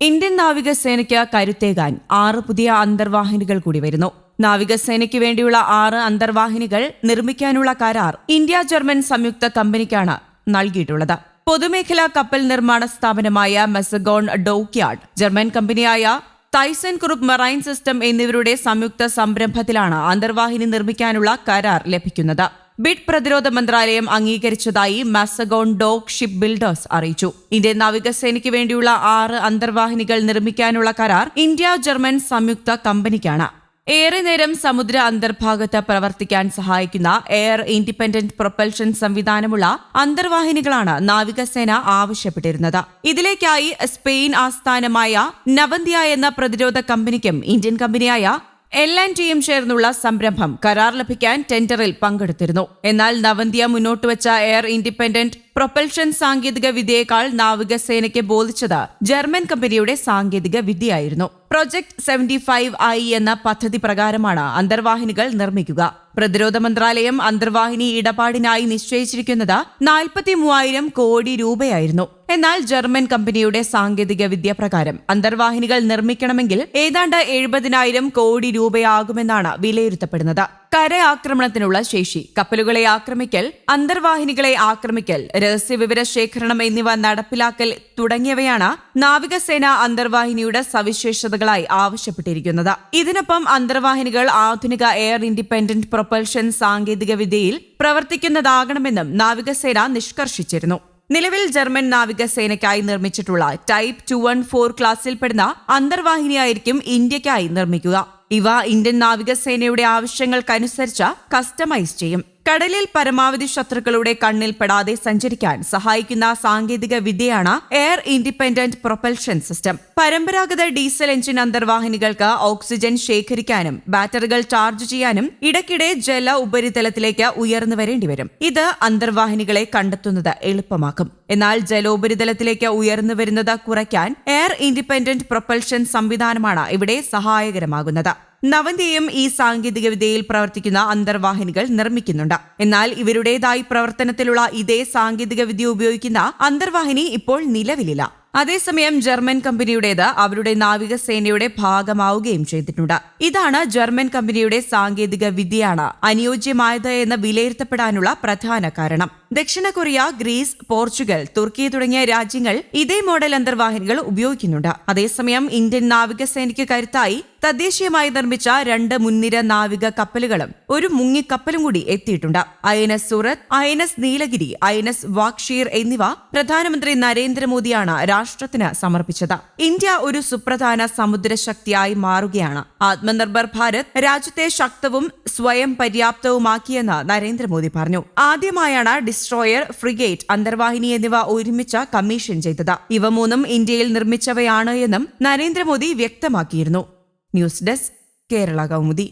Indian നാവികസേനയ്ക്ക് കരുത്തേകാൻ ആറ് പുതിയ അന്തർവാഹിനികൾ കൂടി വരുന്നു. നാവികസേനയ്ക്ക് വേണ്ടിയുള്ള ആറ് അന്തർവാഹിനികൾ നിർമ്മിക്കാനുള്ള കരാർ ഇന്ത്യ ജർമ്മൻ സംയുക്ത കമ്പനിക്കാണ് നൽകിയിട്ടുള്ളത്. പൊതുമേഖലാ കപ്പൽ നിർമ്മാണ സ്ഥാപനമായ മെസഗോൺ ഡോക്യാർഡ് ജർമ്മൻ കമ്പനിയായ തൈസൻ കുറുപ്പ് മറൈൻ സിസ്റ്റം എന്നിവരുടെ സംയുക്ത സംരംഭത്തിലാണ് അന്തർവാഹിനി നിർമ്മിക്കാനുള്ള കരാർ ലഭിക്കുന്നത്. ബിഡ് പ്രതിരോധ മന്ത്രാലയം അംഗീകരിച്ചതായി മാസഗോൺ ഡോക്ക് ഷിപ്പ് ബിൽഡേഴ്സ് അറിയിച്ചു. ഇന്ത്യൻ നാവികസേനയ്ക്ക് വേണ്ടിയുള്ള ആറ് അന്തർവാഹിനികൾ നിർമ്മിക്കാനുള്ള കരാർ ഇന്ത്യ ജർമ്മൻ സംയുക്ത കമ്പനിക്കാണ്. ഏറെ നേരം സമുദ്ര അന്തർഭാഗത്ത് പ്രവർത്തിക്കാൻ സഹായിക്കുന്ന എയർ ഇൻഡിപെൻഡന്റ് പ്രൊപ്പൽഷൻ സംവിധാനമുള്ള അന്തർവാഹിനികളാണ് നാവികസേന ആവശ്യപ്പെട്ടിരുന്നത്. ഇതിലേക്കായി സ്പെയിൻ ആസ്ഥാനമായ നവന്തിയ എന്ന പ്രതിരോധ കമ്പനിക്കും ഇന്ത്യൻ കമ്പനിയായ എൽ ആൻഡ് ടിയും ചേർന്നുള്ള സംരംഭം കരാർ ലഭിക്കാൻ ടെൻഡറിൽ പങ്കെടുത്തിരുന്നു. എന്നാൽ നവന്തിയ മുന്നോട്ടുവച്ച എയർ ഇൻഡിപെൻഡന്റ് പ്രൊപ്പൽഷൻ സാങ്കേതിക വിദ്യയേക്കാൾ നാവികസേനയ്ക്ക് ബോധിച്ചത് ജർമ്മൻ കമ്പനിയുടെ സാങ്കേതിക വിദ്യയായിരുന്നു. പ്രൊജക്ട് സെവന്റി ഫൈവ് ഐ എന്ന പദ്ധതി പ്രകാരമാണ് അന്തർവാഹിനികൾ നിർമ്മിക്കുക. പ്രതിരോധ മന്ത്രാലയം അന്തർവാഹിനി ഇടപാടിനായി നിശ്ചയിച്ചിരിക്കുന്നത് നാൽപ്പത്തി മൂവായിരം കോടി രൂപയായിരുന്നു. എന്നാൽ ജർമ്മൻ കമ്പനിയുടെ സാങ്കേതിക വിദ്യ പ്രകാരം അന്തർവാഹിനികൾ നിർമ്മിക്കണമെങ്കിൽ ഏതാണ്ട് എഴുപതിനായിരം കോടി രൂപയാകുമെന്നാണ് വിലയിരുത്തപ്പെടുന്നത്. കര ആക്രമണത്തിനുള്ള ശേഷി കപ്പലുകളെ ആക്രമിക്കൽ അന്തർവാഹിനികളെ ആക്രമിക്കൽ രഹസ്യവിവര ശേഖരണം എന്നിവ നടപ്പിലാക്കൽ തുടങ്ങിയവയാണ് നാവികസേന അന്തർവാഹിനിയുടെ സവിശേഷതകളായി ആവശ്യപ്പെട്ടിരിക്കുന്നത്. ഇതിനൊപ്പം അന്തർവാഹിനികൾ ആധുനിക എയർ ഇൻഡിപെൻഡന്റ് പ്രൊപ്പൽഷൻ സാങ്കേതിക വിദ്യയിൽ പ്രവർത്തിക്കുന്നതാകണമെന്നും നാവികസേന നിഷ്കർഷിച്ചിരുന്നു. നിലവിൽ ജർമ്മൻ നാവികസേനയ്ക്കായി നിർമ്മിച്ചിട്ടുള്ള ടൈപ്പ് ടു വൺ ഫോർ ക്ലാസ്സിൽപ്പെടുന്ന അന്തർവാഹിനിയായിരിക്കും ഇന്ത്യയ്ക്കായി നിർമ്മിക്കുക. ഇവ ഇന്ത്യൻ നാവികസേനയുടെ ആവശ്യങ്ങൾക്കനുസരിച്ച് കസ്റ്റമൈസ് ചെയ്യും. കടലിൽ പരമാവധി ശത്രുക്കളുടെ കണ്ണിൽപ്പെടാതെ സഞ്ചരിക്കാൻ സഹായിക്കുന്ന സാങ്കേതിക വിദ്യയാണ് എയർ ഇൻഡിപെൻഡന്റ് പ്രൊപ്പൽഷൻ സിസ്റ്റം. പരമ്പരാഗത ഡീസൽ എഞ്ചിൻ അന്തർവാഹിനികൾക്ക് ഓക്സിജൻ ശേഖരിക്കാനും ബാറ്ററികൾ ചാർജ് ചെയ്യാനും ഇടയ്ക്കിടെ ജല ഉപരിതലത്തിലേക്ക് ഉയർന്നു വരേണ്ടി വരും. ഇത് അന്തർവാഹിനികളെ കണ്ടെത്തുന്നത് എളുപ്പമാക്കും. എന്നാൽ ജലോപരിതലത്തിലേക്ക് ഉയർന്നു വരുന്നത് കുറയ്ക്കാൻ എയർ ഇൻഡിപെൻഡന്റ് പ്രൊപ്പൽഷൻ സംവിധാനമാണ് ഇവിടെ സഹായകരമാകുന്നത്. നവന്തിയും ഈ സാങ്കേതികവിദ്യയിൽ പ്രവർത്തിക്കുന്ന അന്തർവാഹിനികൾ നിർമ്മിക്കുന്നുണ്ട്. എന്നാൽ ഇവരുടേതായി പ്രവർത്തനത്തിലുള്ള ഇതേ സാങ്കേതികവിദ്യ ഉപയോഗിക്കുന്ന അന്തർവാഹിനി ഇപ്പോൾ നിലവിലില്ല. അതേസമയം ജർമ്മൻ കമ്പനിയുടേത് അവരുടെ നാവികസേനയുടെ ഭാഗമാവുകയും ചെയ്തിട്ടുണ്ട്. ഇതാണ് ജർമ്മൻ കമ്പനിയുടെ സാങ്കേതിക വിദ്യയാണ് അനുയോജ്യമായത് എന്ന് വിലയിരുത്തപ്പെടാനുള്ള പ്രധാന കാരണം. ദക്ഷിണ കൊറിയ ഗ്രീസ് പോർച്ചുഗൽ തുർക്കി തുടങ്ങിയ രാജ്യങ്ങൾ ഇതേ മോഡൽ അന്തർവാഹിനികൾ ഉപയോഗിക്കുന്നുണ്ട്. അതേസമയം ഇന്ത്യൻ നാവികസേനയ്ക്ക് കരുത്തായി തദ്ദേശീയമായി നിർമ്മിച്ച രണ്ട് മുൻനിര നാവിക കപ്പലുകളും ഒരു മുങ്ങിക്കപ്പലും കൂടി എത്തിയിട്ടുണ്ട്. I N S Surat I N S Nilgiri I N S Vagsheer എന്നിവ പ്രധാനമന്ത്രി നരേന്ദ്രമോദിയാണ് രാഷ്ട്രത്തിന് സമർപ്പിച്ചത്. ഇന്ത്യ ഒരു സുപ്രധാന സമുദ്ര ശക്തിയായി മാറുകയാണ്. ആത്മനിർഭർ ഭാരത് രാജ്യത്തെ ശക്തവും സ്വയം പര്യാപ്തവുമാക്കിയെന്ന് നരേന്ദ്രമോദി പറഞ്ഞു. ആദ്യമായാണ് ഡിസ്ട്രോയർ ഫ്രിഗേറ്റ് അന്തർവാഹിനി എന്നിവ ഒരുമിച്ച് കമ്മീഷൻ ചെയ്തത്. ഇവ മൂന്നും ഇന്ത്യയിൽ നിർമ്മിച്ചവയാണ് എന്നും നരേന്ദ്രമോദി വ്യക്തമാക്കിയിരുന്നു. News desk Kerala Kaumudi.